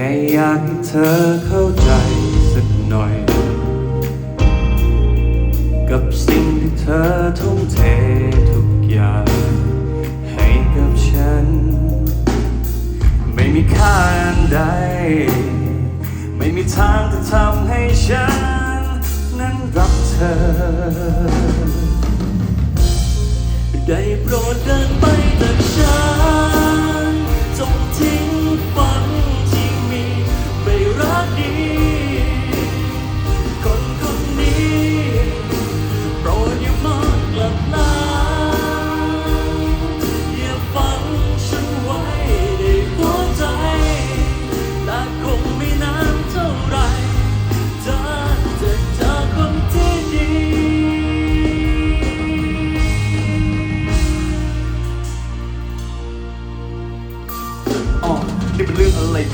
ค่อยากให้เธอเข้าใจสักหน่อย กับสิ่งที่เธอทุ่มเททุกอย่าง ให้กับฉัน ไม่มีค่าอันใด ไม่มีทางจะทำให้ฉัน นั้นรักเธอ ได้โปรดเดินไป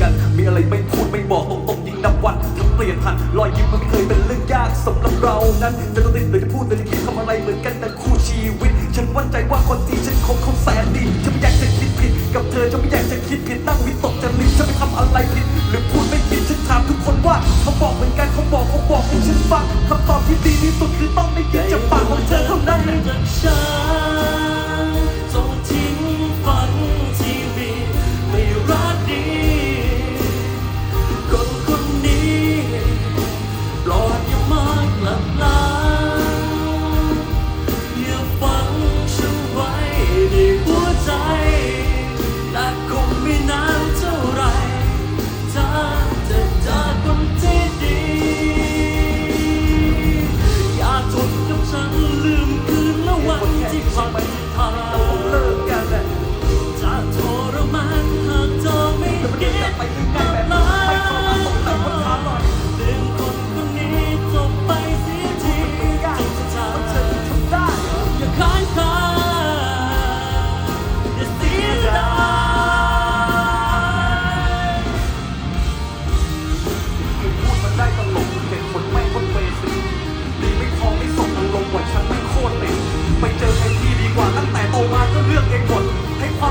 กัน มีอะไรไม่พูดไม่บอกตรงๆยิ่งนับวันทำเปลี่ยนผ่านรอยยิ้มมันไม่เคยเป็นเรื่องยากสำหรับเรานั้นแต่ต้องติดแต่จะพูดแต่จะคิดทำอะไรเหมือนกันแต่คู่ชีวิต ฉันมั่นใจว่าคนที่ฉันคบเขาแสนดีฉันไม่อยากจะคิดผิด กับเธอฉันไม่อยากจะคิดผิดนั่งวิตกจริตฉันไม่ทำอะไรผิด หรือพูดไม่ผิดฉันถามทุกคนว่าเขาบอกเหมือนกันเขาบอกเขาบอกให้ฉันฟังคำตอบที่ดีที่สุดคือต้องได้ยินจากปากของเธอเท่านั้น ควราเลิกกันแหละจะทรานหากเธอไม่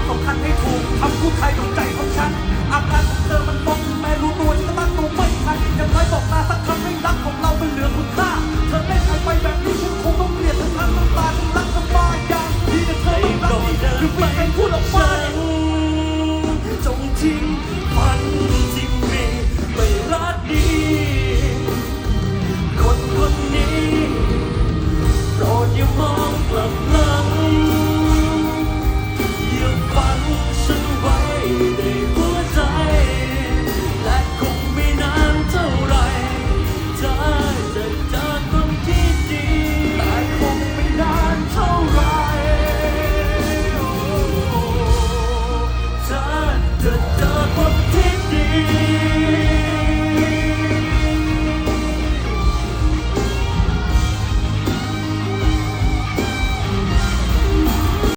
สำคันให้ถูกทำผู้ใครถูกใจ